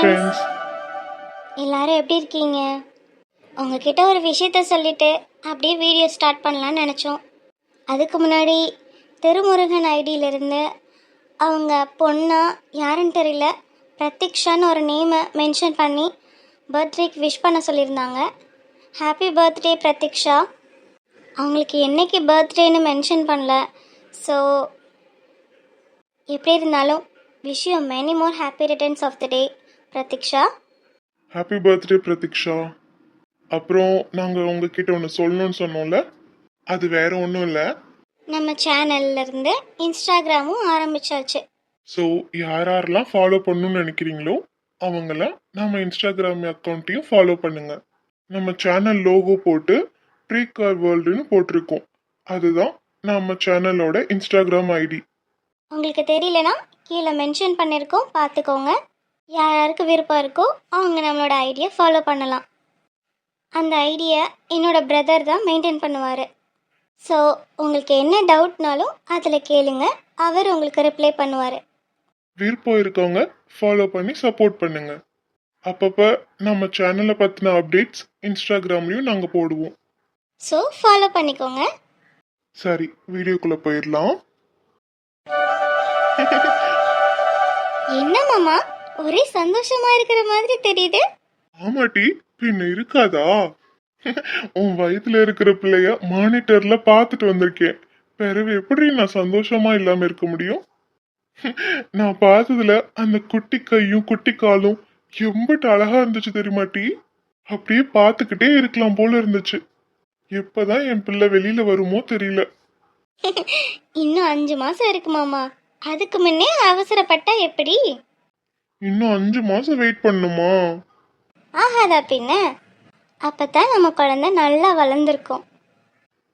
Friends எல்லாரும் எப்படி இருக்கீங்க? உங்ககிட்ட ஒரு விஷயத்த சொல்லிட்டு அப்படியே வீடியோ ஸ்டார்ட் பண்ணலான்னு நினச்சோம். அதுக்கு முன்னாடி திருமுருகன் ஐடியிலிருந்து அவங்க பொண்ணா யாருன்னு தெரியல பிரத்யக்ஷான்னு ஒரு நேமை மென்ஷன் பண்ணி பர்த்டேக்கு விஷ் பண்ண சொல்லியிருந்தாங்க. ஹாப்பி பர்த்டே பிரத்யக்ஷா அவங்களுக்கு என்னைக்கு பர்த்டேன்னு மென்ஷன் பண்ணல. ஸோ எப்படி இருந்தாலும் wish you many more happy returns of the day Prateeksha? Happy birthday Prateeksha. அப்புறம் நாங்கள் உங்ககிட்ட ஒன்று சொல்லணும்னு சொன்னோம்ல அது வேற ஒன்றும் இல்லை. நம்ம சேனல்ல இருந்து இன்ஸ்டாகிராமும் ஆரம்பிச்சாச்சு. ஸோ யார் யாரெல்லாம் ஃபாலோ பண்ணணும்னு நினைக்கிறீங்களோ அவங்களாம் நம்ம இன்ஸ்டாகிராம் அக்கௌண்ட்டையும் ஃபாலோ பண்ணுங்க. நம்ம சேனல் லோகோ போட்டு ப்ரீ கார் வேர்ல்டுன்னு போட்டிருக்கோம். அதுதான் நம்ம சேனலோட இன்ஸ்டாகிராம் ஐடி உங்களுக்கு தெரியலனா கீழே மென்ஷன் பண்ணியிருக்கோம் பார்த்துக்கோங்க. யார் யாருக்கு விருப்பம் இருக்கோ அவங்க நம்மளோட ஐடியை ஃபாலோ பண்ணலாம். அந்த ஐடியை என்னோட பிரதர் தான் மெயின்டைன் பண்ணுவார். ஸோ உங்களுக்கு என்ன டவுட்னாலும் அதில் கேளுங்க. அவர் உங்களுக்கு ரிப்ளை பண்ணுவார். விருப்பம் இருக்கவங்க ஃபாலோ பண்ணி சப்போர்ட் பண்ணுங்க. அப்பப்போ நம்ம சேனலை பற்றின அப்டேட்ஸ் இன்ஸ்டாகிராம்லேயும் நாங்கள் போடுவோம். ஸோ ஃபாலோ பண்ணிக்கோங்க. சரி வீடியோக்குள்ளே போயிடலாம். என்ன மாமா? ஒரே சந்தோஷமா இருக்கிற மாதிரி தெரியுது. ஆமாட்டி பின்ன இருக்காதா? உன் வயித்துல இருக்கிற பிள்ளைய மானிட்டர்ல பார்த்துட்டு வந்திருக்கேன். பிறகு எப்படி நான் சந்தோஷமா இல்லாம இருக்க முடியும்? நான் பார்த்ததுல அந்த குட்டி கையும் குட்டி காலும் எம்பிட்டு அழகா இருந்துச்சு தெரியுமாட்டி அப்படியே பார்த்துக்கிட்டே இருக்கலாம் போல இருந்துச்சு. எப்பதான் என் பிள்ளை வெளியில வருமோ தெரியல. இன்னும் அஞ்சு மாசம் இருக்கு மாமா. அதுக்கு முன்னே அவசரப்பட்டா எப்படி? இன்னும் அஞ்சு மாசம் வெயிட் பண்ணுமா? ஆகாதா பின்ன? அப்பதான் நம்ம குழந்தை நல்லா வளர்ந்துருக்கும்.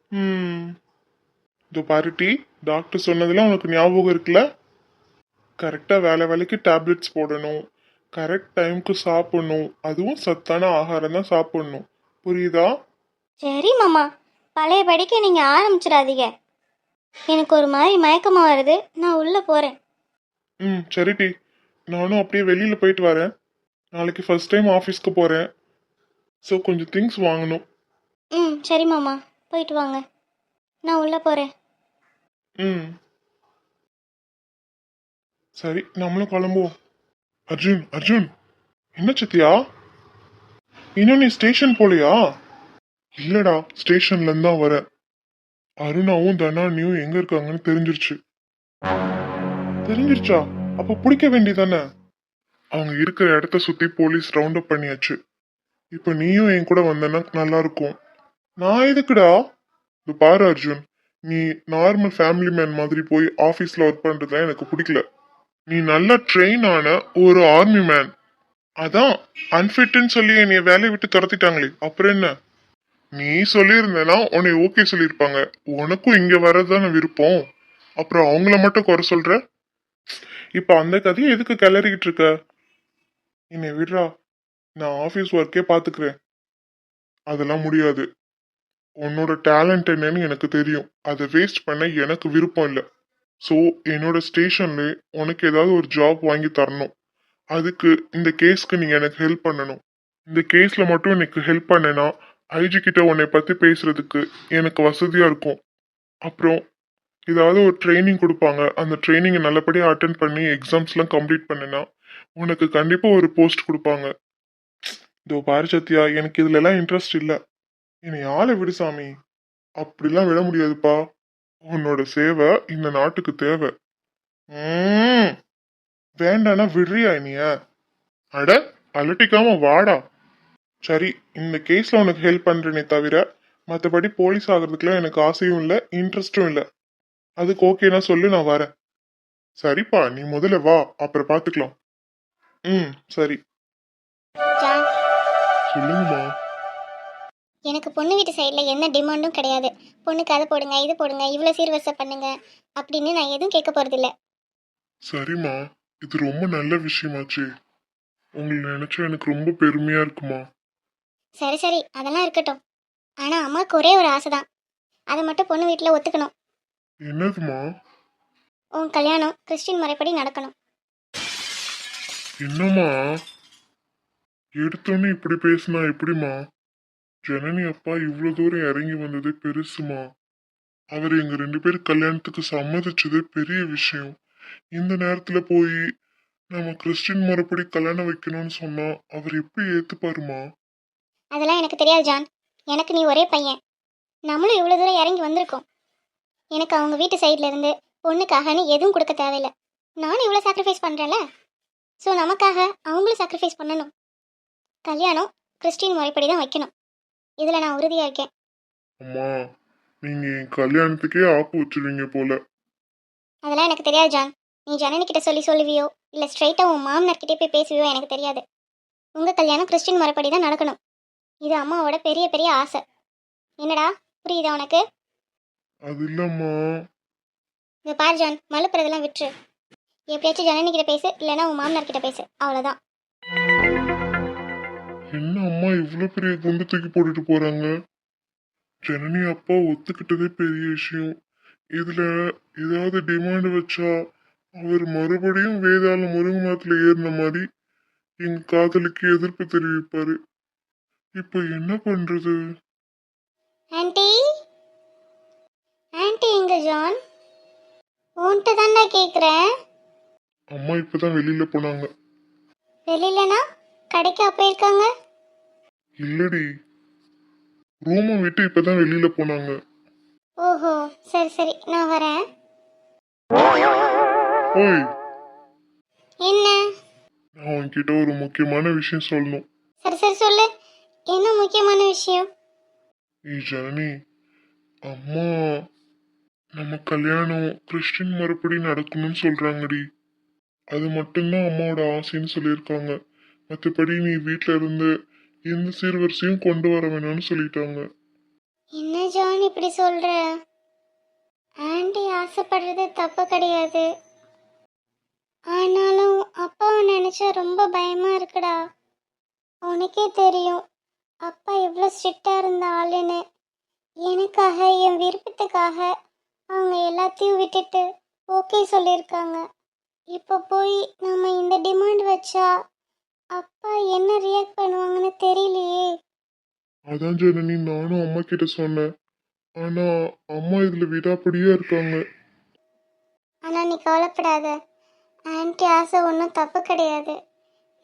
ம். இதோ பாருட்டி டாக்டர் சொன்னதெல்லாம் உனக்கு ஞாபகம் இருக்குல்ல? கரெக்டாக வேலை வேலைக்கு டேப்லெட்ஸ் போடணும். கரெக்ட் டைம்க்கு சாப்பிடணும். அதுவும் சத்தான ஆகாரம் தான் சாப்பிடணும். புரியுதா? சரி மாமா. பழைய படிக்க நீங்க ஆரம்பிச்சிடாதீங்க. எனக்கு ஒரு மாதிரி மயக்கமா வருது. நான் உள்ள போறேன். ம் சரிட்டி நானும் அப்படியே வெளியில் போயிட்டு வரேன். நாளைக்கு ஃபர்ஸ்ட் டைம் ஆஃபீஸ்க்கு போகிறேன் ஸோ கொஞ்சம் திங்ஸ் வாங்கணும். ம் சரி மாமா. போயிட்டு வாங்க. நான் உள்ள போறேன். ம். சரி நம்மளும் கிளம்புவோம். அர்ஜுன் அர்ஜுன். என்ன சத்யா? இன்னும் நீ ஸ்டேஷன் போலையா? இல்லடா ஸ்டேஷன்ல இருந்து தான் வரேன் அருணாவும் தனானியும் எங்க இருக்காங்கன்னு தெரிஞ்சிருச்சு. தெரிஞ்சிருச்சா? அப்ப பிடிக்க வேண்டியதானே? அவங்க இருக்கிற இடத்த சுத்தி போலீஸ் ரவுண்ட் அப் பண்ணியாச்சு. இப்ப நீயும் என் கூட வந்தேன்னா நல்லா இருக்கும். நான் எதுக்குடா? இது பாரு அர்ஜுன் நீ நார்மல் ஃபேமிலி மேன் மாதிரி போய் ஆஃபீஸில் ஒர்க் பண்ணுறது எனக்கு பிடிக்கல. நீ நல்லா ட்ரெயின் ஆன ஒரு ஆர்மி மேன் அதான் அன்ஃபிட்னு சொல்லி என்னைய வேலையை விட்டு துரத்திட்டாங்களே அப்புறம் என்ன? நீ சொல்லியிருந்தேன்னா உன்னை ஓகே சொல்லியிருப்பாங்க. உனக்கும் இங்கே வரதான விருப்பம். அப்புறம் அவங்கள மட்டும் குறை சொல்ற? இப்போ அந்த கதையை எதுக்கு கிளறிக்கிட்டு இருக்க? என்னை விடுறா. நான் ஆஃபீஸ் ஒர்க்கே பார்த்துக்கிறேன் அதெல்லாம் முடியாது. உன்னோட டேலண்ட் என்னன்னு எனக்கு தெரியும். அதை வேஸ்ட் பண்ண எனக்கு விருப்பம் இல்லை. ஸோ என்னோட ஸ்டேஷன்ல உனக்கு ஏதாவது ஒரு ஜாப் வாங்கி தரணும். அதுக்கு இந்த கேஸ்க்கு நீங்க எனக்கு ஹெல்ப் பண்ணணும். இந்த கேஸ்ல மட்டும் எனக்கு ஹெல்ப் பண்ணனா ஐஜி கிட்ட உன்னை பத்தி பேசுறதுக்கு எனக்கு வசதியா இருக்கும். அப்புறம் ஏதாவது ஒரு ட்ரைனிங் கொடுப்பாங்க. அந்த ட்ரைனிங்கை நல்லபடியாக அட்டன் பண்ணி எக்ஸாம்ஸ்லாம் கம்ப்ளீட் பண்ணினா உனக்கு கண்டிப்பாக ஒரு போஸ்ட் கொடுப்பாங்க. இதோ பாரு சத்யா எனக்கு இதுலலாம் இன்ட்ரெஸ்ட் இல்லை. என்னை ஆளை விடு சாமி. அப்படிலாம் விட முடியாதுப்பா. உன்னோட சேவை இந்த நாட்டுக்கு தேவை. வேண்டானா விடுறியா நீய அட அலட்டிக்காம வாடா. சரி இந்த கேஸ்ல உனக்கு ஹெல்ப் பண்றேனே தவிர மற்றபடி போலீஸ் ஆகிறதுக்குலாம் எனக்கு ஆசையும் இல்லை இன்ட்ரெஸ்டும் இல்லை. அதுக்கு ஓகேனா சொல்லு நான் வரேன். சரிப்பா நீ முதல்ல வா அப்புறம் பார்த்துக்கலாம் ம் சரி. ஜான் சொல்லுங்கம்மா. எனக்கு பொண்ணு வீட்டு சைடில் எந்த டிமாண்டும் கிடையாது. பொண்ணுக்கு அதை போடுங்க இது போடுங்க இவ்வளோ சீர்வரிசை பண்ணுங்க அப்படின்னு நான் எதுவும் கேட்க போகிறதில்ல சரிம்மா இது ரொம்ப நல்ல விஷயமாச்சு. உங்களை நினைச்சா எனக்கு ரொம்ப பெருமையா இருக்குமா? சரி சரி அதெல்லாம் இருக்கட்டும். ஆனால் அம்மாவுக்கு ஒரே ஒரு ஆசை தான் அதை மட்டும் பொண்ணு வீட்டில் ஒத்துக்கணும். என்னதுமா உன் கல்யாணம் கிறிஸ்டின் முறைப்படி நடக்கணும். என்னம்மா? எடுத்தோன்னே இப்படி பேசினா எப்படிம்மா? ஜனனி அப்பா இவ்வளோ தூரம் இறங்கி வந்ததே பெருசுமா அவர் எங்க ரெண்டு பேரும் கல்யாணத்துக்கு சம்மதிச்சதே பெரிய விஷயம். இந்த நேரத்துல போய் நம்ம கிறிஸ்டின் முறைப்படி கல்யாணம் வைக்கணும்னு சொன்னா அவர் எப்படி ஏத்துப்பாருமா அதெல்லாம் எனக்கு தெரியாது ஜான். எனக்கு நீ ஒரே பையன். நம்மளும் இவ்வளோ தூரம் இறங்கி வந்திருக்கோம். எனக்கு அவங்க வீட்டு சைடில் இருந்து பொண்ணுக்காகன்னு எதுவும் கொடுக்க தேவையில்லை. நானும் இவ்வளோ சாக்ரிஃபைஸ் பண்ணுறேன்ல ஸோ நமக்காக அவங்களும் சாக்ரிஃபைஸ் பண்ணணும். கல்யாணம் கிறிஸ்டின் முறைப்படி தான் வைக்கணும். இதில் நான் உறுதியாக இருக்கேன். அம்மா நீங்க கல்யாணத்துக்கே ஆப்பு வச்சிருவீங்க போல. அதெல்லாம் எனக்கு தெரியாது ஜான். நீ ஜனனி கிட்ட சொல்லி சொல்லுவியோ இல்லை ஸ்ட்ரைட்டாக உன் மாமனார்கிட்டே போய் பேசுவியோ எனக்கு தெரியாது. உங்கள் கல்யாணம் கிறிஸ்டின் முறைப்படி தான் நடக்கணும். இது அம்மாவோட பெரிய பெரிய ஆசை. என்னடா? புரியுதா உனக்கு? அது இல்லம்மா. இந்த பார் ஜான். மலுப்புறதெல்லாம் விட்டுரு. எப்படியாச்சும் ஜனனி கிட்ட பேசு இல்லைன்னா உன் மாமனார் கிட்ட பேசு. அவ்வளோதான் என்ன அம்மா இவ்வளவு பெரிய குண்டு தூக்கி போட்டுட்டு போறாங்க? ஜனனி அப்பா ஒத்துக்கிட்டதே பெரிய விஷயம். இதுல ஏதாவது டிமாண்ட் வச்சா அவர் மறுபடியும் வேதாள முருங்கை மரத்துல ஏறின மாதிரி எங்க காதலுக்கு எதிர்ப்பு தெரிவிப்பாரு. இப்ப என்ன பண்றது? ஆன்ட்டி எங்க ஜான். உன்கிட்ட தான்டா கேட்குறேன் அம்மா இப்பதான் வெளியில போனாங்க. வெளியிலனா? கடைக்கா போயிருக்காங்க இல்லடி. ரூமை விட்டு இப்பதான் வெளியில போனாங்க. ஓஹோ சரி சரி நான் வரேன். ஓய். என்ன? நான் உன்கிட்ட ஒரு முக்கியமான விஷயம் சொல்லணும். சரி சரி சொல்லு. என்ன முக்கியமான விஷயம்? ஏய் ஜனனி அம்மா. நம்ம கல்யாணம் கிறிஸ்டின் மறுபடி நடக்கணும்னு சொல்கிறாங்கடி அது மட்டும்தான் அம்மாவோட ஆசைன்னு சொல்லியிருக்காங்க. மற்றபடி நீ வீட்டில் இருந்து எந்த சீர்வரிசையும் கொண்டு வர வேணாம்னு சொல்லிட்டாங்க. என்ன ஜான் இப்படி சொல்ற? ஆண்டி ஆசைப்படுறது தப்பு கிடையாது. ஆனாலும் அப்பாவை நினைச்சா ரொம்ப பயமா இருக்குடா. உனக்கே தெரியும். அப்பா எவ்வளோ ஸ்ட்ரிக்டா இருந்த ஆளுன்னு. எனக்காக என் விருப்பத்துக்காக அவங்க எல்லாத்தையும் விட்டுட்டு ஓகே சொல்லியிருக்காங்க. இப்போ போய் நம்ம இந்த டிமாண்ட் வச்சா அப்பா என்ன ரியாக்ட் பண்ணுவாங்கன்னு தெரியலையே. அதான் ஜனனி நானும் அம்மா கிட்ட சொன்னேன். ஆனா அம்மா இதுல விடாப்படியா இருக்காங்க. ஆனால் நீ கவலைப்படாத. ஆன்ட்டி ஆசை ஒன்றும் தப்பு கிடையாது.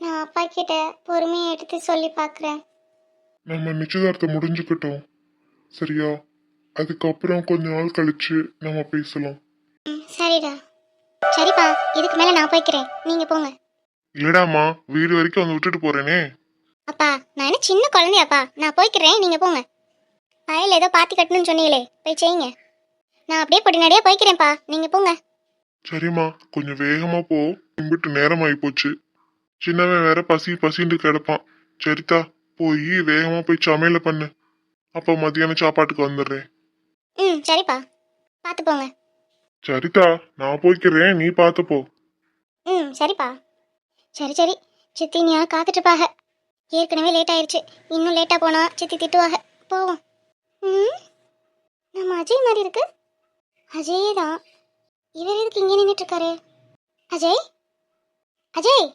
நான் அப்பா கிட்ட பொறுமையை எடுத்து சொல்லி பார்க்குறேன். நம்ம நிச்சயதார்த்தம் முடிஞ்சுக்கிட்டோம். சரியா? அதுக்கப்புறம் கொஞ்ச நாள் கழிச்சு நம்ம பேசலாம். சரிடா. சரிப்பா இதுக்கு மேலே நான் போய்க்கிறேன். நீங்கள் போங்க. இல்லடாமா வீடு வரைக்கும் வந்து விட்டுட்டு போறேனே. அப்பா நான் என்ன சின்ன குழந்தையாப்பா? நான் போய்க்கிறேன் நீங்கள் போங்க. வயல் ஏதோ பாத்தி கட்டணும்னு சொன்னீங்களே போய் செய்யுங்க. நான் அப்படியே பொடிநடையாக போய்க்கிறேன்ப்பா. நீங்கள் போங்க. சரிம்மா கொஞ்சம் வேகமா போ. கும்பிட்டு நேரம் ஆகி போச்சு. சின்னவன் வேற பசி பசின்னு கிடப்பான். சரிதா போய் வேகமா போய் சமையல பண்ணு. அப்ப மத்தியானம் சாப்பாட்டுக்கு வந்துடுறேன். ம் சரிப்பா. பார்த்து போங்க. சரிதா நான் போய்க்கிறேன். நீ பார்த்து போ. ம் சரிப்பா. சரி சரி. சித்தி நீ காத்துட்ருப்பாக. ஏற்கனவே லேட் ஆயிருச்சு இன்னும் லேட்டாக போனா சித்தி திட்டுவாக. போவோம். ம்? நம்ம அஜய் மாதிரி இருக்கு? அஜயே தான். இவர் எதுக்கு இங்கே நின்றுட்டு இருக்காரு அஜய்? அஜய்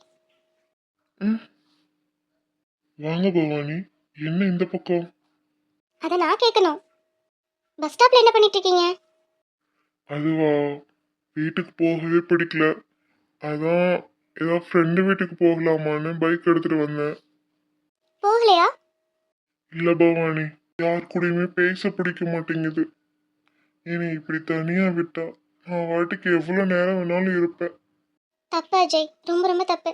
வாங்க பவானி. என்ன இந்த பக்கம்? அதை நான் கேட்கணும். பஸ் ஸ்டாப்ல என்ன பண்ணிட்டு இருக்கீங்க அதுவா வீட்டுக்கு போகவே பிடிக்கல. அதான் ஏதோ ஃப்ரெண்டு வீட்டுக்கு போகலாமான்னு பைக் எடுத்துட்டு வந்தேன். போகலையா? இல்ல பவானி யார் கூடயுமே பேச பிடிக்க மாட்டேங்குது. என்னை இப்படி தனியா விட்டா நான் வாட்டுக்கு எவ்வளவு நேரம் வேணாலும் இருப்பேன். தப்பு அஜய் ரொம்ப ரொம்ப தப்பு.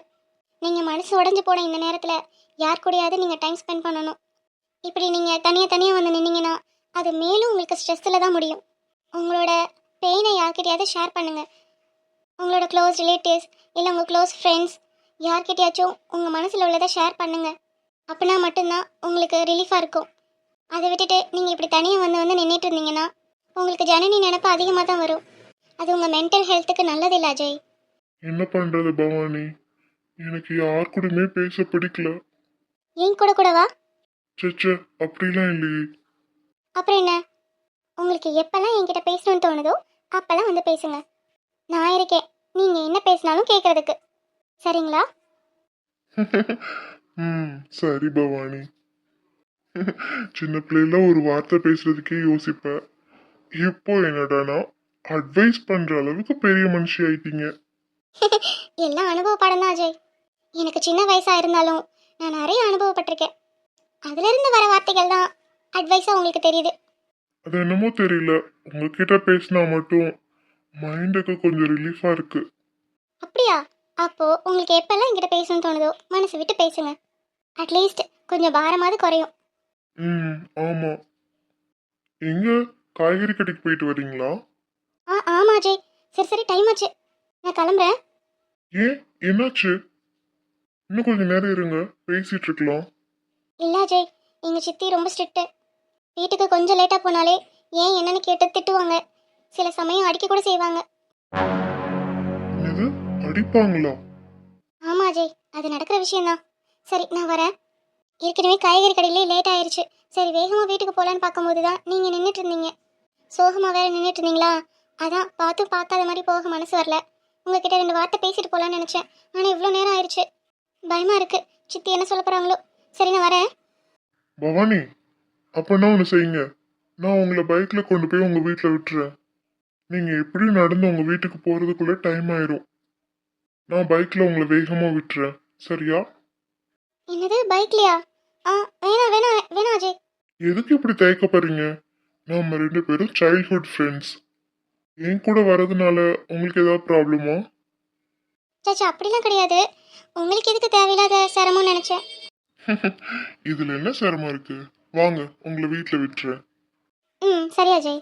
நீங்கள் மனசு உடஞ்சி போன இந்த நேரத்தில் யார் கூடயாவது நீங்கள் டைம் ஸ்பெண்ட் பண்ணணும். இப்படி நீங்கள் தனியாக தனியாக வந்து நின்னீங்கன்னா அது மேலும் உங்களுக்கு ஸ்ட்ரெஸ்ஸில் தான் முடியும். உங்களோட பெயினை யார்கிட்டயாவது ஷேர் பண்ணுங்கள் உங்களோட க்ளோஸ் ரிலேட்டிவ்ஸ் இல்லை உங்கள் க்ளோஸ் ஃப்ரெண்ட்ஸ் யார்கிட்டயாச்சும் உங்கள் மனசில் உள்ளதை ஷேர் பண்ணுங்கள் அப்படின்னா மட்டும்தான் உங்களுக்கு ரிலீஃபாக இருக்கும். அதை விட்டுட்டு நீங்கள் இப்படி தனியாக வந்து வந்து நின்றுட்டு இருந்தீங்கன்னா உங்களுக்கு ஜனனி நினப்பு அதிகமாக தான் வரும். அது உங்கள் மென்டல் ஹெல்த்துக்கு நல்லதில்லை அஜய். என்ன பண்றது பவானி? எனக்கு யார் கூடயுமே பேச பிடிக்கல. ஏன் கூட கூடவா? சச்ச அப்படிலாம் இல்லையே. அப்புறம் என்ன? உங்களுக்கு எப்பெல்லாம் என்கிட்ட பேசணும்னு தோணுதோ அப்பெல்லாம் வந்து பேசுங்க. நான் இருக்கேன். நீங்கள் என்ன பேசினாலும் கேட்குறதுக்கு சரிங்களா? ம் சரி பவானி. சின்ன பிள்ளைல ஒரு வார்த்தை பேசுறதுக்கே யோசிப்ப. இப்போ என்னடானா அட்வைஸ் பண்ற அளவுக்கு பெரிய மனுஷி ஆயிட்டீங்க. எல்லாம் அனுபவ பாடம் தான் அஜய். எனக்கு சின்ன வயசா இருந்தாலும் நான் நிறைய அனுபவப்பட்டிருக்கேன். அதுல இருந்து வர வார்த்தைகள் தான். அட்வைஸா உங்களுக்கு தெரியுது. அது என்னமோ தெரியல. உங்ககிட்ட பேசினா மட்டும் மைண்டுக்கு கொஞ்சம் ரிலீஃபா இருக்கு. அப்படியா? அப்போ உங்களுக்கு எப்பெல்லாம் என்கிட்ட பேசணும்னு தோணுதோ மனசு விட்டு பேசுங்க. அட்லீஸ்ட் கொஞ்சம் பாரமாவது குறையும். ம் ஆமா. எங்க? காய்கறி கடைக்கு போயிட்டு வரீங்களா? ஆ ஆமா அஜய். சரி சரி டைம் ஆச்சு. நான் கிளம்புறேன். ஏன்? என்னாச்சு? இன்னும் கொஞ்சம் நேரம் இருங்க. பேசிட்டு இருக்கலாம். இல்ல அஜய். எங்க சித்தி ரொம்ப ஸ்ட்ரிக்ட்டு வீட்டுக்கு கொஞ்சம் லேட்டா போனாலே ஏன் என்னன்னு கேட்டு திட்டுவாங்க. சில சமயம் அடிக்க கூட செய்வாங்க. இது அடிப்பாங்களா? ஆமா அஜய். அது நடக்கிற விஷயம்தான். சரி நான் வரேன். ஏற்கனவே காய்கறி கடையிலே லேட் ஆயிருச்சு. சரி வேகமா வீட்டுக்கு போலான்னு பார்க்கும்போது தான் நீங்க நின்றுட்டு இருந்தீங்க. சோகமா வேற நின்றுட்டு இருந்தீங்களா? அதான் பார்த்தும் பார்க்காத மாதிரி போக மனசு வரல. உங்ககிட்ட ரெண்டு வார்த்தை பேசிட்டு போலான்னு நினைச்சேன். ஆனா இவ்வளோ நேரம் ஆயிருச்சு. பயமா இருக்கு. சித்தி என்ன சொல்ல போறாங்களோ? சரி நான் வரேன். பவானி அப்பனா ஒன்று செய்யுங்க. நான் உங்களை பைக்ல கொண்டு போய் உங்க வீட்டில் விட்டுறேன். நீங்க எப்படி நடந்து உங்க வீட்டுக்கு போறதுக்குள்ள டைம் ஆயிரும். நான் பைக்ல உங்களை வேகமா விட்டுறேன். சரியா? என்னது பைக்லையா ஆ வேணாம் வேணாம் வேணாம் அஜய். எதுக்கு இப்படி தயக்கப்படுறீங்க நாம ரெண்டு பேரும் சைல்ட்ஹுட் ஃப்ரெண்ட்ஸ் என் கூட வர்றதுனால உங்களுக்கு ஏதாவது ப்ராப்ளமா சாச்சா அப்படிலாம் கிடையாது. உங்களுக்கு எதுக்கு தேவையில்லாத சிரமம்னு நினைச்சேன். இதுல என்ன சிரமம் இருக்கு? வாங்க உங்களை வீட்டில் விட்டுறேன். ம் சரி அஜய்